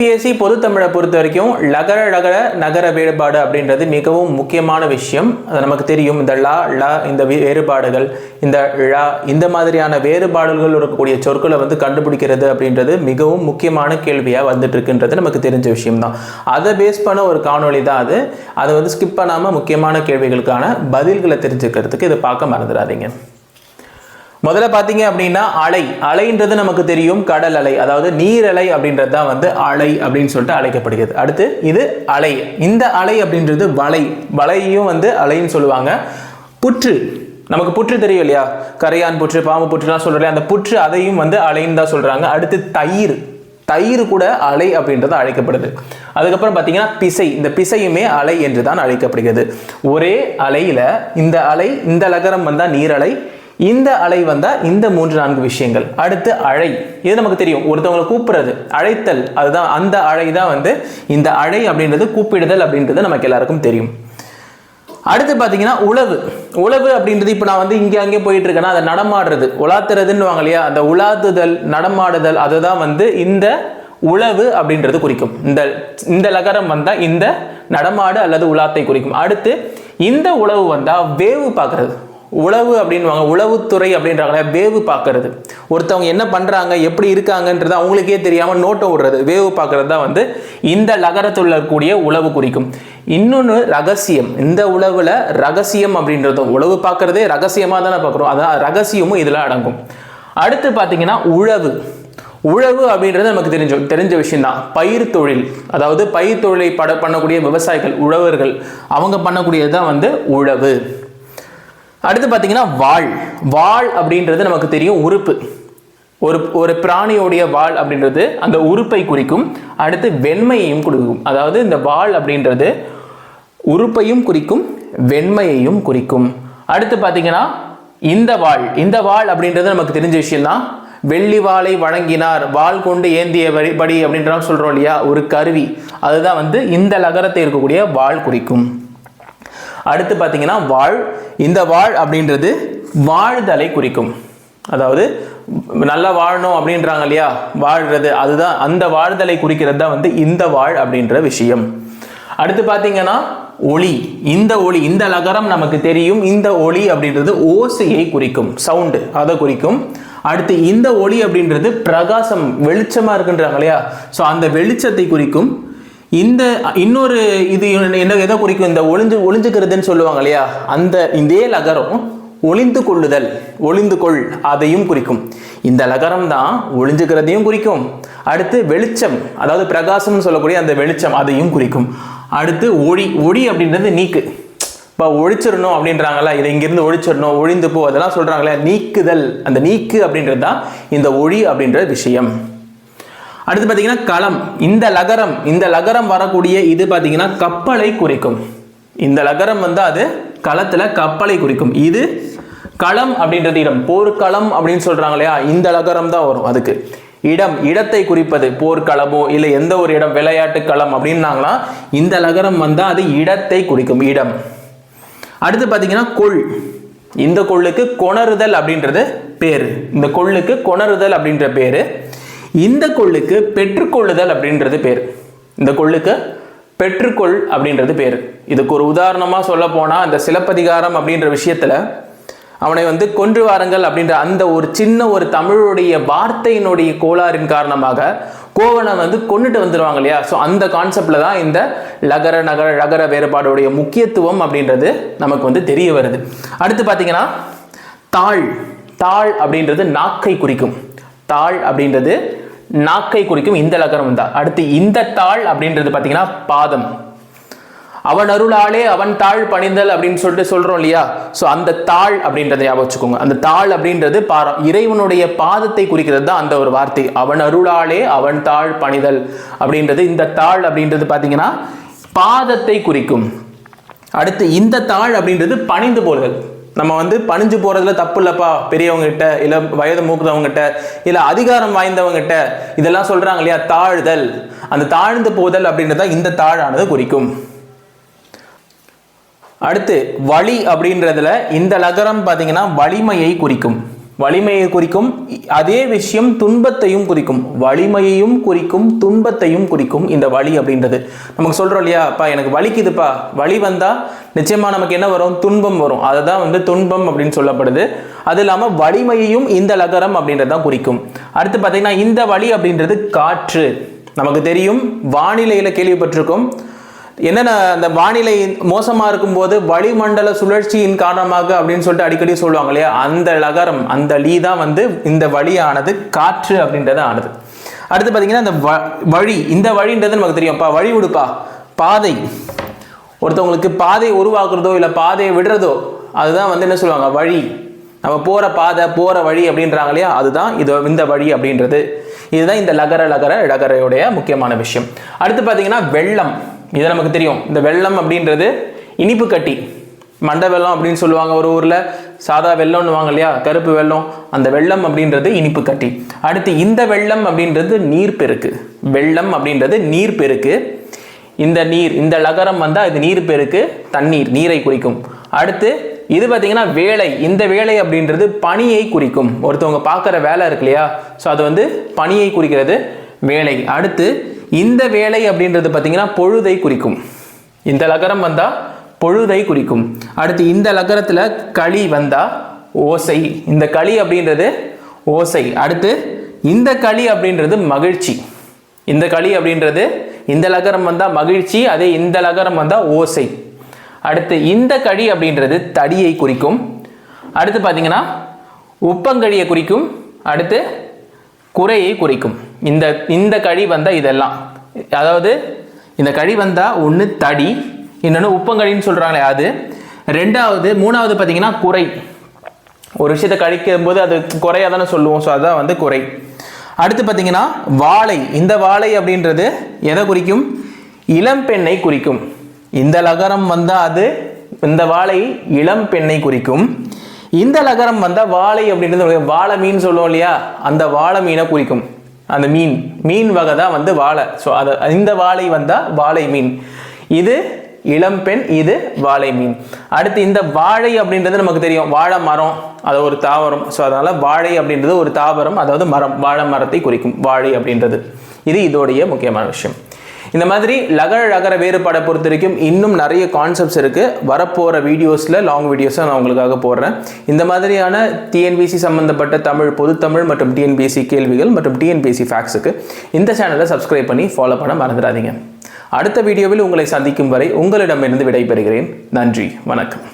BSc பொதுத்தமிழை பொறுத்த வரைக்கும் லகர லகர நகர வேறுபாடு அப்படின்றது மிகவும் முக்கியமான விஷயம். அது நமக்கு தெரியும். இந்த ல ல இந்த வேறுபாடுகள் இந்த ழ இந்த மாதிரியான வேறுபாடுகள் இருக்கக்கூடிய சொற்களை வந்து கண்டுபிடிக்கிறது அப்படின்றது மிகவும் முக்கியமான கேள்வியாக வந்துட்டு இருக்குன்றது நமக்கு தெரிஞ்ச விஷயம்தான். அதை பேஸ் பண்ண ஒரு காணொளி தான் அது. அதை வந்து ஸ்கிப் பண்ணாமல் முக்கியமான கேள்விகளுக்கான பதில்களை தெரிஞ்சுக்கிறதுக்கு இதை பார்க்க மறந்துடாதீங்க. முதல்ல பார்த்தீங்க அப்படின்னா அலை. அலைன்றது நமக்கு தெரியும் கடல் அலை. அதாவது நீரலை அப்படின்றது தான் வந்து அலை அப்படின்னு சொல்லிட்டு அழைக்கப்படுகிறது. அடுத்து இது அலை. இந்த அலை அப்படின்றது வலை. வலையும் வந்து அலைன்னு சொல்லுவாங்க. புற்று. நமக்கு புற்று தெரியும் இல்லையா? கரையான் புற்று பாம்பு புற்றுலாம் சொல்கிறோம் அந்த புற்று அதையும் வந்து அலைன்னு தான் சொல்கிறாங்க அடுத்து தயிர். தயிர் கூட அலை அப்படின்றது அழைக்கப்படுது. அதுக்கப்புறம் பார்த்தீங்கன்னா பிசை. இந்த பிசையுமே அலை என்று தான் அழைக்கப்படுகிறது. ஒரே அலையில் இந்த அலை இந்த லகரம் வந்தால் நீரலை இந்த அலை வந்தால் இந்த மூன்று நான்கு விஷயங்கள். அடுத்து அழை. இது நமக்கு தெரியும். ஒருத்தவங்களை கூப்பிடுறது. அழைத்தல். அதுதான் அந்த அழை தான் வந்து இந்த அழை அப்படின்றது கூப்பிடுதல் அப்படின்றது நமக்கு எல்லாருக்கும் தெரியும். அடுத்து பார்த்தீங்கன்னா உழவு. உழவு அப்படின்றது இப்போ நான் வந்து இங்கே அங்கே போயிட்டு இருக்கேன்னா அதை நடமாடுறது. உலாத்துறதுன்னு வாங்க இல்லையா? அந்த உலாத்துதல் நடமாடுதல் அதுதான் வந்து இந்த உழவு அப்படின்றது குறிக்கும். இந்த இந்த லகரம் வந்தால் இந்த நடமாடு அல்லது உலாத்தை குறிக்கும். அடுத்து இந்த உழவு வந்தால் வேவு பார்க்கறது. உழவு அப்படின்வாங்க உளவுத்துறை அப்படின்றாங்களே வேவு பார்க்கறது. ஒருத்தவங்க என்ன பண்ணுறாங்க எப்படி இருக்காங்கன்றது அவங்களுக்கே தெரியாமல் நோட்டை விடுறது. வேவு பார்க்கறது தான் வந்து இந்த லகரத்தில் இருக்கக்கூடிய உளவு குறிக்கும். இன்னொன்று ரகசியம். இந்த உளவில் ரகசியம் அப்படின்றதும் உழவு பார்க்குறதே ரகசியமாக தானே பார்க்குறோம். அதான் ரகசியமும் இதில் அடங்கும். அடுத்து பார்த்தீங்கன்னா உழவு. உழவு அப்படின்றது நமக்கு தெரிஞ்ச தெரிஞ்ச விஷயந்தான் பயிர் தொழில். அதாவது பயிர் தொழிலை பட பண்ணக்கூடிய விவசாயிகள் உழவர்கள் அவங்க பண்ணக்கூடியது தான் வந்து உழவு. அடுத்து பார்த்தீங்கன்னா வாள். வாள் அப்படின்றது நமக்கு தெரியும் உறுப்பு. ஒரு ஒரு பிராணியோடைய வாள் அப்படின்றது அந்த உறுப்பை குறிக்கும். அடுத்து வெண்மையையும் குறிக்கும். அதாவது இந்த வாள் அப்படின்றது உறுப்பையும் குறிக்கும் வெண்மையையும் குறிக்கும். அடுத்து பார்த்தீங்கன்னா இந்த வாள். இந்த வாள் அப்படின்றது நமக்கு தெரிஞ்ச விஷயம்தான். வெள்ளி வாளை வழங்கினார். வாள் கொண்டு ஏந்திய வழி- படி அப்படின்றலாம் சொல்கிறோம் இல்லையா? ஒரு கருவி. அதுதான் வந்து இந்த நகரத்தை இருக்கக்கூடிய வாள் குறிக்கும். அடுத்து பார்த்தீங்கன்னா வாழ். இந்த வாழ் அப்படின்றது வாழ்தலை குறிக்கும். அதாவது நல்லா வாழணும் அப்படின்றாங்க இல்லையா? வாழ்றது அதுதான். அந்த வாழ்தலை குறிக்கிறது தான் வந்து இந்த வாழ் அப்படின்ற விஷயம். அடுத்து பார்த்தீங்கன்னா ஒளி. இந்த ஒளி இந்த லகரம் நமக்கு தெரியும். இந்த ஒளி அப்படின்றது ஓசையை குறிக்கும். சவுண்டு அதை குறிக்கும். அடுத்து இந்த ஒளி அப்படின்றது பிரகாசம் வெளிச்சமாக இருக்குன்றாங்க இல்லையா? ஸோ அந்த வெளிச்சத்தை குறிக்கும். இந்த இன்னொரு இது என்ன எதை குறிக்கும்? இந்த ஒளிஞ்சு ஒளிஞ்சுக்கிறதுன்னு சொல்லுவாங்க இல்லையா? அந்த இதே லகரம் ஒளிந்து கொள்ளுதல் ஒளிந்து கொள் அதையும் குறிக்கும். இந்த லகரம் தான் ஒளிஞ்சுக்கிறதையும் குறிக்கும். அடுத்து வெளிச்சம் அதாவது பிரகாசம்னு சொல்லக்கூடிய அந்த வெளிச்சம் அதையும் குறிக்கும். அடுத்து ஒளி ஒளி அப்படின்றது நீக்கு. இப்போ ஒழிச்சிடணும் அப்படின்றாங்களா இதை இங்கிருந்து ஒழிச்சிடணும் ஒழிந்து போ அதெல்லாம் சொல்கிறாங்களே நீக்குதல். அந்த நீக்கு அப்படின்றது தான் இந்த ஒளி அப்படின்ற விஷயம். அடுத்து பார்த்தீங்கன்னா களம். இந்த லகரம் இந்த லகரம் வரக்கூடிய இது பார்த்தீங்கன்னா கப்பலை குறிக்கும். இந்த லகரம் வந்து அது களத்தில் கப்பலை குறிக்கும். இது களம் அப்படின்றது இடம். போர்க்களம் அப்படின்னு சொல்கிறாங்க இல்லையா? இந்த லகரம் தான் வரும் அதுக்கு. இடம் இடத்தை குறிப்பது. போர்க்களமோ இல்லை எந்த ஒரு இடம் விளையாட்டு களம் அப்படின்னாங்களா இந்த லகரம் வந்தால் அது இடத்தை குறிக்கும் இடம். அடுத்து பார்த்தீங்கன்னா கொள். இந்த கொள்ளுக்கு கொணருதல் அப்படின்றது பேர். இந்த கொள்ளுக்கு கொணருதல் அப்படின்ற பேர். இந்த கொள்ளுக்கு பெற்றுக்கொள்ளுதல் அப்படின்றது பேர். இந்த கொள்ளுக்கு பெற்றுக்கொள் அப்படின்றது பேர். இதுக்கு ஒரு உதாரணமாக சொல்ல போனால் இந்த சிலப்பதிகாரம் அப்படின்ற விஷயத்தில் அவனை வந்து கொன்று வாருங்கள் அப்படின்ற அந்த ஒரு சின்ன ஒரு தமிழுடைய வார்த்தையினுடைய கோளாறின் காரணமாக கோவனை வந்து கொண்டுட்டு வந்துடுவாங்க இல்லையா? ஸோ அந்த கான்செப்டில் தான் இந்த லகர நகர லகர வேறுபாடுடைய முக்கியத்துவம் அப்படின்றது நமக்கு வந்து தெரிய வருது. அடுத்து பார்த்தீங்கன்னா தாழ் தாழ் அப்படின்றது நாக்கை குறிக்கும். தாழ் அப்படின்றது நாக்கை குறிக்கும் இந்த லகரம் தான் அடுத்து இந்த தாள் அப்படின்றது பார்த்தீங்கன்னா பாதம். அவன் அருளாலே அவன் தாழ் பணிந்தல் அப்படின்னு சொல்லிட்டு சொல்றோம் இல்லையா? ஸோ அந்த தாழ் அப்படின்றத ஞாபகம் வச்சுக்கோங்க. அந்த தாழ் அப்படின்றது பாரம். இறைவனுடைய பாதத்தை குறிக்கிறது தான் அந்த ஒரு வார்த்தை. அவன் அருளாலே அவன் தாழ் பணிதல் அப்படின்றது இந்த தாழ் அப்படின்றது பார்த்தீங்கன்னா பாதத்தை குறிக்கும். அடுத்து இந்த தாழ் அப்படின்றது பணிந்து போதல். நம்ம வந்து பணிஞ்சு போறதுல தப்பு இல்லப்பா பெரியவங்ககிட்ட இல்லை இல்ல வயது மூக்குறவங்ககிட்ட இல்ல அதிகாரம் வாய்ந்தவங்ககிட்ட இதெல்லாம் சொல்றாங்க இல்லையா தாழ்தல். அந்த தாழ்ந்து போதல் அப்படின்றத இந்த தாழானது குறிக்கும். அடுத்து வழி அப்படின்றதுல இந்த லகரம் பார்த்தீங்கன்னா வலிமையை குறிக்கும். வலிமையை குறிக்கும் அதே விஷயம் துன்பத்தையும் குறிக்கும். வலிமையையும் குறிக்கும் துன்பத்தையும் குறிக்கும் இந்த வலி அப்படின்றது. நமக்கு சொல்கிறோம் இல்லையா? அப்பா எனக்கு வலிக்குதுப்பா. வலி வந்தால் நிச்சயமாக நமக்கு என்ன வரும்? துன்பம் வரும். அதை தான் வந்து துன்பம் அப்படின்னு சொல்லப்படுது. அது இல்லாமல் வலிமையையும் இந்த லகரம் அப்படின்றது தான் குறிக்கும். அடுத்து பார்த்தீங்கன்னா இந்த வலி அப்படின்றது காற்று. நமக்கு தெரியும் வானிலையில் கேள்விப்பட்டிருக்கோம். என்னென்ன அந்த வானிலை மோசமாக இருக்கும்போது வளிமண்டல சுழற்சியின் காரணமாக அப்படின்னு சொல்லிட்டு அடிக்கடி சொல்லுவாங்க இல்லையா? அந்த லகரம் அந்த லீ தான் வந்து இந்த வழியானது காற்று அப்படின்றது ஆனது. அடுத்து பார்த்தீங்கன்னா இந்த வ- வழி இந்த வழின்றது நமக்கு தெரியும்ப்பா வழி விடுப்பா பாதை. ஒருத்தவங்களுக்கு பாதை உருவாக்குறதோ இல்லை பாதையை விடுறதோ அதுதான் வந்து என்ன சொல்லுவாங்க? வழி. நம்ம போகிற பாதை போகிற வழி அப்படின்றாங்க இல்லையா? அதுதான் இது இந்த வழி அப்படின்றது. இதுதான் இந்த லகர லகர லகரையுடைய முக்கியமான விஷயம். அடுத்து பார்த்தீங்கன்னா வெள்ளம். இது நமக்கு தெரியும். இந்த வெள்ளம் அப்படின்றது இனிப்பு கட்டி. மண்டை வெள்ளம் அப்படின்னு சொல்லுவாங்க ஒரு ஊரில். சாதா வெள்ளம்னு வாங்க இல்லையா? கருப்பு வெள்ளம். அந்த வெள்ளம் அப்படின்றது இனிப்பு கட்டி. அடுத்து இந்த வெள்ளம் அப்படின்றது நீர் பெருக்கு வெள்ளம் அப்படின்றது நீர் பெருக்கு இந்த நீர் இந்த லகரம் வந்தால் இது நீர் பெருக்கு தண்ணீர் நீரை குறிக்கும். அடுத்து இது பார்த்தீங்கன்னா வேலை. இந்த வேலை அப்படின்றது பணியை குறிக்கும். ஒருத்தவங்க பார்க்குற வேலை இருக்கு இல்லையா? ஸோ அது வந்து பணியை குறிக்கிறது வேலை. அடுத்து இந்த வேலை அப்படின்றது பார்த்தீங்கன்னா பொழுதை குறிக்கும். இந்த லகரம் வந்தால் பொழுதை குறிக்கும். அடுத்து இந்த லகரத்தில் களி வந்தால் ஓசை. இந்த களி அப்படின்றது ஓசை. அடுத்து இந்த களி அப்படின்றது மகிழ்ச்சி. இந்த களி அப்படின்றது இந்த லகரம் வந்தால் மகிழ்ச்சி அதே இந்த லகரம் வந்தால் ஓசை. அடுத்து இந்த களி அப்படின்றது தடியை குறிக்கும். அடுத்து பார்த்தீங்கன்னா உப்பங்கழியை குறிக்கும். அடுத்து குறையை குறிக்கும். இந்த இந்த கழி வந்தால் இதெல்லாம். அதாவது இந்த கழி வந்தால் ஒன்று தடி இன்னொன்று உப்பங்கழின்னு சொல்கிறாங்களே அது. ரெண்டாவது மூணாவது பார்த்தீங்கன்னா குறை. ஒரு விஷயத்தை கழிக்கும் போது அது குறையாக தானே சொல்லுவோம். ஸோ அதுதான் வந்து குறை. அடுத்து பார்த்தீங்கன்னா வாழை. இந்த வாழை அப்படின்றது எதை குறிக்கும்? இளம் பெண்ணை குறிக்கும். இந்த லகரம் வந்தால் அது இந்த வாழை இளம் பெண்ணை குறிக்கும். இந்த லகரம் வந்தால் வாழை அப்படின்றது வாழை மீன் சொல்லுவோம் இல்லையா? அந்த வாழை மீனை குறிக்கும். அந்த மீன். மீன் வகை தான் வந்து வாழை. ஸோ அதை இந்த வாழை வந்தால் வாழை மீன். இது இளம்பெண் இது வாழை மீன். அடுத்து இந்த வாழை அப்படின்றது நமக்கு தெரியும். வாழை மரம் அது ஒரு தாவரம். ஸோ அதனால் வாழை அப்படின்றது ஒரு தாவரம் அதாவது மரம். வாழை மரத்தை குறிக்கும் வாழை அப்படின்றது. இது இதோடைய முக்கியமான விஷயம். இந்த மாதிரி லகர லகர வேறுபாடை பொறுத்த வரைக்கும் இன்னும் நிறைய கான்செப்ட்ஸ் இருக்கு. வரப்போகிற வீடியோஸில் லாங் வீடியோஸை நான் உங்களுக்காக போடுறேன். இந்த மாதிரியான டிஎன்பிசி சம்பந்தப்பட்ட தமிழ் பொதுத்தமிழ் மற்றும் டிஎன்பிஎஸ்சி கேள்விகள் மற்றும் டிஎன்பிசி ஃபேக்ஸுக்கு இந்த சேனலை சப்ஸ்கிரைப் பண்ணி ஃபாலோ பண்ண மறந்துடாதீங்க. அடுத்த வீடியோவில் உங்களை சந்திக்கும் வரை உங்களிடமிருந்து விடைபெறுகிறேன். நன்றி. வணக்கம்.